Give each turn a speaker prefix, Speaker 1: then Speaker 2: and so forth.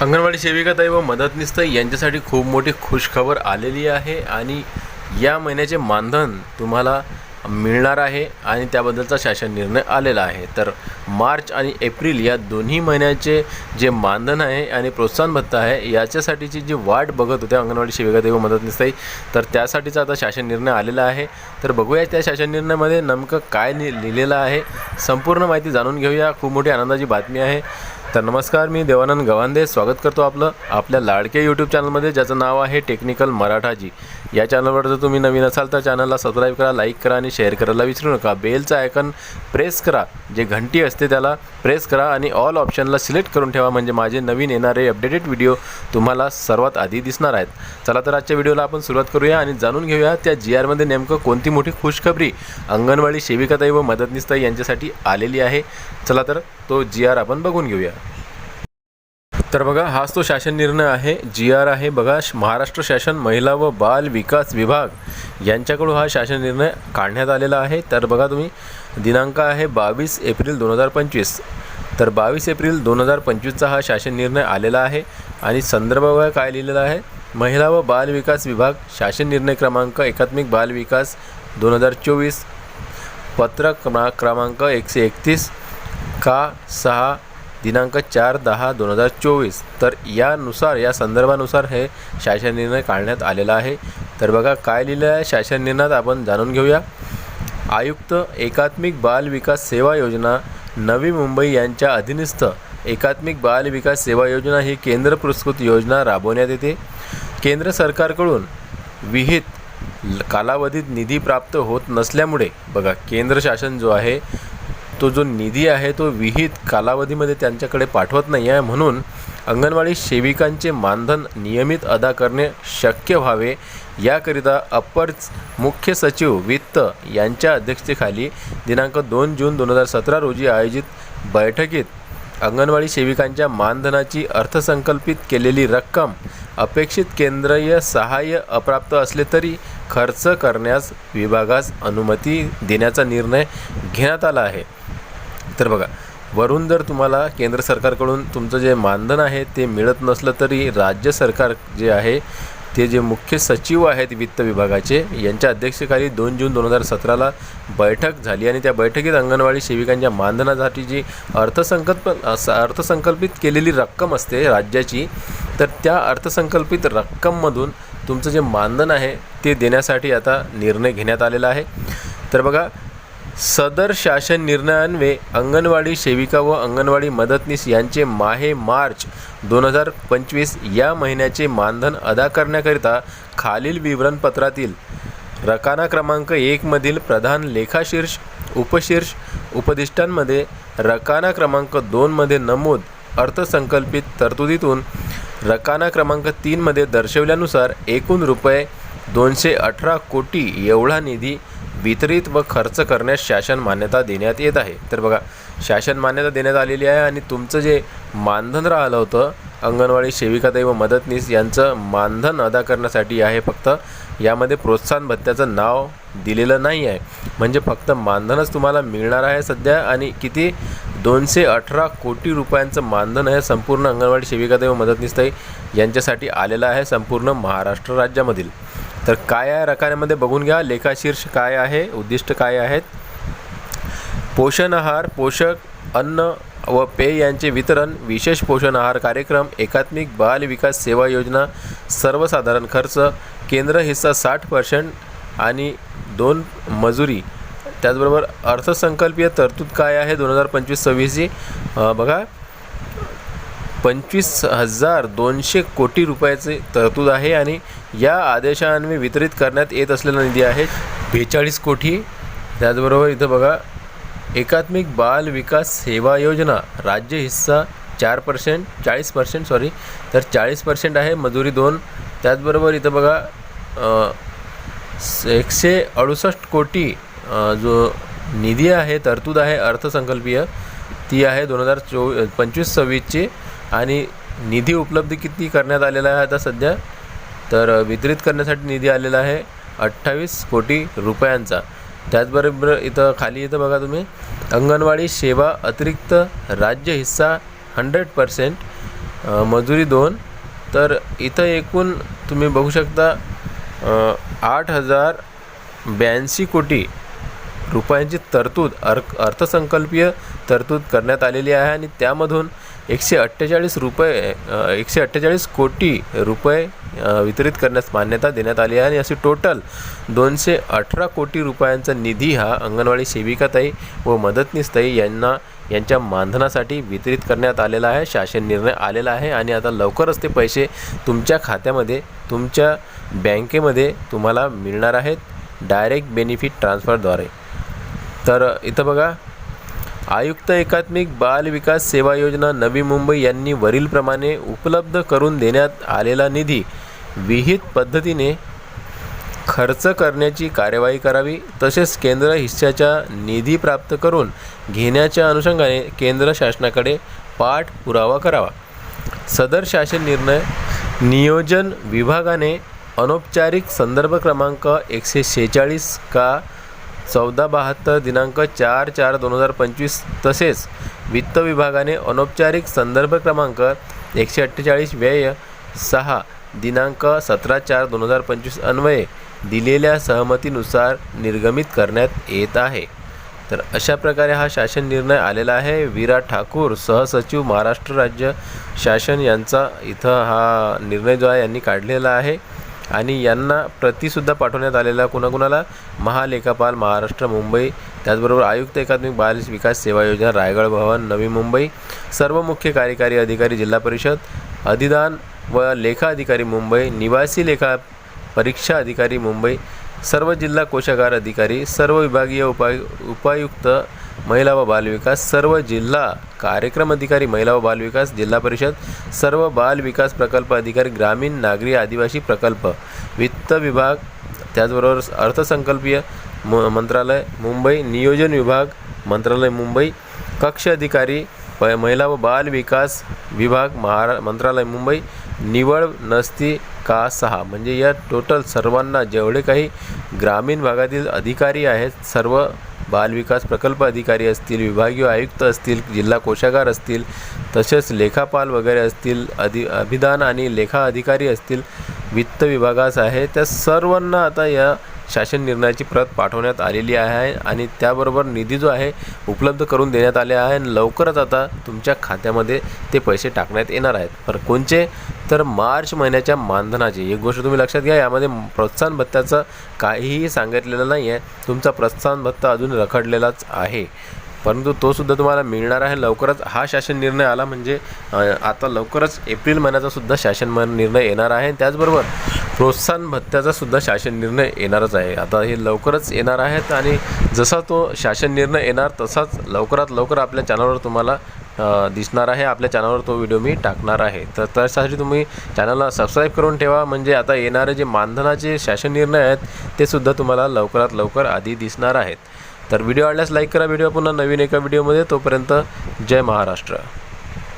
Speaker 1: अंगणवाडी सेविकाताई व मदतनीसताई यांच्यासाठी खूप मोठी खुशखबर आलेली आहे आणि या महिन्याचे मानधन तुम्हाला मिळणार आहे आणि त्याबद्दलचा शासन निर्णय आलेला आहे. तर मार्च आणि एप्रिल या दोन्ही महिन्याचे जे मानधन आहे आणि प्रोत्साहन भत्ता आहे याच्यासाठीची जी वाट बघत होत्या अंगणवाडी सेविकादेव मदत मदतनीसताई तर त्यासाठीचा आता शासन निर्णय आलेला आहे. तर बघूया त्या शासन निर्णयामध्ये नेमकं काय लि लिहिलेलं आहे. संपूर्ण माहिती जाणून घेऊया. खूप मोठी आनंदाची बातमी आहे. तर नमस्कार मी देवानंद गवांदे. स्वागत करतो आपलं आपल्या लाडके यूट्यूब चॅनलमध्ये ज्याचं नाव आहे टेक्निकल मराठाजी. या चॅनलवर जर तुम्ही नवीन असाल तर चॅनलला सबस्क्राईब करा लाईक करा आणि शेअर करायला विसरू नका. बेलचं आयकन प्रेस करा. जे घंटी असते त्याला प्रेस करा आणि ऑल ऑप्शनला सिलेक्ट करून ठेवा. म्हणजे माझे नवीन येणारे अपडेटेड व्हिडिओ तुम्हाला सर्वात आधी दिसणार आहेत. चला तर आजच्या व्हिडिओला आपण सुरुवात करूया आणि जाणून घेऊया त्या जी आरमध्ये नेमकं कोणती मोठी खुशखबरी अंगणवाडी सेविकाताई व मदतनीसताई यांच्यासाठी आलेली आहे. चला तर तो जी आर आपण बघून घेऊया. तर बघा हाच तो शासन निर्णय आहे. जी आर आहे. बघा महाराष्ट्र शासन महिला व बाल विकास विभाग यांच्याकडून हा शासन निर्णय काढण्यात आलेला आहे. तर बघा तुम्ही दिनांक आहे बावीस एप्रिल दोन हजार पंचवीस. तर बावीस एप्रिल दोन हजार पंचवीसचा हा शासन निर्णय आलेला आहे. आणि संदर्भ काय लिहिलेला आहे. महिला व बाल विकास विभाग शासन निर्णय क्रमांक एकात्मिक बाल विकास दोन हजार चोवीस. पत्र क्रमा क्रमांक एकशे एकतीस. का सहा दिनांक चार दहा दोन हजार चोवीस? तर यानुसार या संदर्भानुसार हे शासन निर्णय काढण्यात आलेला आहे. तर बघा काय लिहिलं आहे शासन निर्णयात आपण जाणून घेऊया. आयुक्त एकात्मिक बाल विकास सेवा योजना नवी मुंबई यांच्या अधीनस्थ एकात्मिक बाल विकास सेवा योजना ही केंद्र पुरस्कृत योजना राबवण्यात येते. केंद्र सरकारकडून विहित कालावधीत निधी प्राप्त होत नसल्यामुळे बघा केंद्र शासन जो आहे तो जो निधी आहे तो विहित कालावधीमध्ये त्यांच्याकडे पाठवत नाही आहे म्हणून अंगणवाडी सेविकांचे मानधन नियमित अदा करणे शक्य व्हावे. याकरिता अप्पर मुख्य सचिव वित्त यांच्या अध्यक्षतेखाली दिनांक दोन जून दोन हजार सतरा रोजी आयोजित बैठकीत अंगणवाडी सेविकांच्या मानधनाची अर्थसंकल्पित केलेली रक्कम अपेक्षित केंद्रीय सहाय्य अप्राप्त असले तरी खर्च करण्यास विभागास अनुमती देण्याचा निर्णय घेण्यात आला आहे. तर बघा वरून जर तुम्हाला केंद्र सरकारकडून तुमचं जे मानधन आहे ते मिळत नसलं तरी राज्य सरकार जे आहे ते जे मुख्य सचिव आहेत वित्त विभागाचे यांच्या अध्यक्षतेखाली दोन जून दोन हजार सतराला बैठक झाली आणि त्या बैठकीत अंगणवाडी सेविकांच्या मानधनासाठी जी अर्थसंकल्प असं अर्थसंकल्पित केलेली रक्कम असते राज्याची तर त्या अर्थसंकल्पित रक्कममधून तुमचं जे मानधन आहे ते देण्यासाठी आता निर्णय घेण्यात आलेला आहे. तर बघा सदर शासन निर्णयान्वये अंगणवाडी सेविका व अंगणवाडी मदतनीस यांचे माहे मार्च दोन हजार पंचवीस या महिन्याचे मानधन अदा करण्याकरिता खालील विवरणपत्रातील रकाना क्रमांक एकमधील प्रधान लेखाशीर्ष उपशीर्ष उपदिष्टांमध्ये रकाना क्रमांक दोनमध्ये नमूद अर्थसंकल्पित तरतुदीतून रकाना क्रमांक तीनमध्ये दर्शवल्यानुसार एकूण रुपये दोनशे अठरा कोटी एवढा निधी वितरित व खर्च करण्यास शासन मान्यता देण्यात येत आहे. तर बघा शासन मान्यता देण्यात आलेली आहे आणि तुमचं जे मानधन राहिलं होतं अंगणवाडी सेविकाताई व मदतनीस यांचं मानधन अदा करण्यासाठी आहे फक्त. यामध्ये प्रोत्साहन भत्त्याचं नाव दिलेलं नाही आहे. म्हणजे फक्त मानधनच तुम्हाला मिळणार आहे सध्या आणि किती? दोनशे अठरा कोटी रुपयांचं मानधन आहे संपूर्ण अंगणवाडी सेविकाताई व मदतनीसताई यांच्यासाठी आलेलं आहे संपूर्ण महाराष्ट्र राज्यामधील. तर काय आहे रकान्यामध्ये बघून घ्या. लेखाशीर्ष काय आहे? उद्दिष्ट काय आहेत? पोषण आहार पोषक अन्न व पेय यांचे वितरण विशेष पोषण आहार कार्यक्रम एकात्मिक बाल विकास सेवा योजना सर्वसाधारण खर्च केंद्र हिस्सा साठ पर्सेंट आणि दोन मजुरी. त्याचबरोबर अर्थसंकल्पीय तरतूद काय आहे? दोन हजार पंचवीस सव्वीसची. बघा. पंचवीस हजार दोनशे कोटी रुपयाचे तरतूद आहे आणि या आदेशान्वये वितरित करण्यात येत असलेला निधी आहे बेचाळीस कोटी. त्याचबरोबर इथं बघा एकात्मिक बाल विकास सेवा योजना राज्य हिस्सा चार पर्सेंट चाळीस पर्सेंट सॉरी तर चाळीस पर्सेंट आहे मजुरी दोन. त्याचबरोबर इथं बघा एकशे अडुसष्ट कोटी जो निधी आहे तरतूद आहे अर्थसंकल्पीय ती आहे दोन हजार चो पंचवीस सव्वीसची. आणि निधी उपलब्ध किती करण्यात आलेला आहे आता सध्या? तर वितरित करण्यासाठी निधी आलेला आहे अठ्ठावीस कोटी रुपयांचा. त्याचबरोबर इथं खाली इथं बघा तुम्ही अंगणवाडी सेवा अतिरिक्त राज्य हिस्सा हंड्रेड पर्सेंट मजुरी दोन. तर इथं एकूण तुम्ही बघू शकता आठ हजार ब्याऐंशी कोटी रुपयांची तरतूद अर्क अर्थसंकल्पीय तरतूद करण्यात आलेली आहे आणि त्यामधून एकशे अठ्ठेचाळीस रुपये एकशे अठ्ठेचाळीस कोटी रुपये वितरित करण्यास मान्यता देण्यात आली आहे आणि अशी टोटल दोनशे अठरा कोटी रुपयांचा निधी हा अंगणवाडी सेविकाताई व मदतनीसताई यांना यांच्या मानधनासाठी वितरित करण्यात आलेला आहे शासन निर्णय आलेला आहे आणि आता लवकरच ते पैसे तुमच्या खात्यामध्ये तुमच्या बँकेमध्ये तुम्हाला मिळणार आहेत डायरेक्ट बेनिफिट ट्रान्सफरद्वारे तर इथं बघा आयुक्त एकात्मिक बाल विकास सेवा योजना नवी मुंबई यांनी वरीलप्रमाणे उपलब्ध करून देण्यात आलेला निधी विहित पद्धतीने खर्च करण्याची कार्यवाही करावी तसेच केंद्र हिस्साच्या निधी प्राप्त करून घेण्याच्या अनुषंगाने केंद्र शासनाकडे पाठपुरावा करावा. सदर शासन निर्णय नियोजन विभागाने अनौपचारिक संदर्भ क्रमांक एकशे शेहेचाळीस का चौदा बहात्तर दिनांक चार चार दोन हजार पंचवीस तसेच वित्त विभागाने अनौपचारिक संदर्भ क्रमांक एकशे अठ्ठेचाळीस व्यय सहा दिनांक सतरा चार दोन हजार पंचवीस अन्वये दिलेल्या सहमतीनुसार निर्गमित करण्यात येत आहे. तर अशा प्रकारे हा शासन निर्णय आलेला आहे. विराट ठाकूर सहसचिव महाराष्ट्र राज्य शासन यांचा इथं हा निर्णय जो आहे यांनी काढलेला आहे. आणि यांना प्रतिसुद्धा पाठवण्यात आलेला कुणाकुणाला? महालेखापाल महाराष्ट्र मुंबई. त्याचबरोबर आयुक्त एकात्मिक बाल विकास सेवा योजना रायगड भवन नवी मुंबई. सर्व मुख्य कार्यकारी अधिकारी जिल्हा परिषद अधिदान व लेखा अधिकारी मुंबई निवासी लेखा परीक्षा अधिकारी मुंबई. सर्व जिल्हा कोशागार अधिकारी सर्व विभागीय उपाय उपायुक्त महिला व बालविकास सर्व जिल्हा कार्यक्रम अधिकारी महिला व बालविकास जिल्हा परिषद सर्व बाल विकास प्रकल्प अधिकारी ग्रामीण नागरी आदिवासी प्रकल्प वित्त विभाग त्याचबरोबर अर्थसंकल्पीय म मंत्रालय मुंबई नियोजन विभाग मंत्रालय मुंबई कक्ष अधिकारी प महिला व बाल विकास विभाग महारा मंत्रालय मुंबई निवड नसती का सहा. म्हणजे या टोटल सर्वांना जेवढे काही ग्रामीण भागातील अधिकारी आहेत सर्व बालविकास प्रकल्प अधिकारी असतील विभागीय आयुक्त असतील जिल्हा कोशागार असतील तसेच लेखापाल वगैरे असतील अधि अभिधान आणि लेखा अधिकारी असतील वित्त विभागास आहे. त्या सर्वांना आता या शासन निर्णयाची प्रत पाठवण्यात आलेली आहे आणि त्याबरोबर निधी जो आहे उपलब्ध करून देण्यात आले आहे आणि लवकरच आता तुमच्या खात्यामध्ये ते पैसे टाकण्यात येणार आहेत. तर कोणचे तर मार्च महिन्याच्या मानधनाची. एक गोष्ट तुम्ही लक्षात घ्या यामध्ये प्रोत्साहन भत्त्याचं काहीही सांगितलेलं नाही आहे तुमचा प्रोत्साहन भत्ता अजून रखडलेलाच आहे. परंतु तो सुद्धा तुम्हाला मिळणार आहे लवकरच. हा शासन निर्णय आला म्हणजे आता लवकरच एप्रिल महिन्याचा सुद्धा शासन निर्णय येणार आहे. त्याचबरोबर प्रोत्साहन भत्त्याचा सुद्धा शासन निर्णय येणारच आहे. आता हे लवकरच येणार आहेत आणि जसा तो शासन निर्णय येणार तसाच लवकरात लवकर आपल्या चॅनलवर तुम्हाला दिसणार आहे. आपल्या चॅनलवर तो व्हिडिओ मी टाकणार आहे. तर त्यासाठी तुम्ही चॅनलला सबस्क्राईब करून ठेवा. म्हणजे आता येणारे जे मानधनाचे शासन निर्णय आहेत ते सुद्धा तुम्हाला लवकरात लवकर आधी दिसणार आहेत. तर व्हिडिओ आवडल्यास लाईक करा. व्हिडिओ पुन्हा नवीन एका व्हिडिओमध्ये तोपर्यंत जय महाराष्ट्र.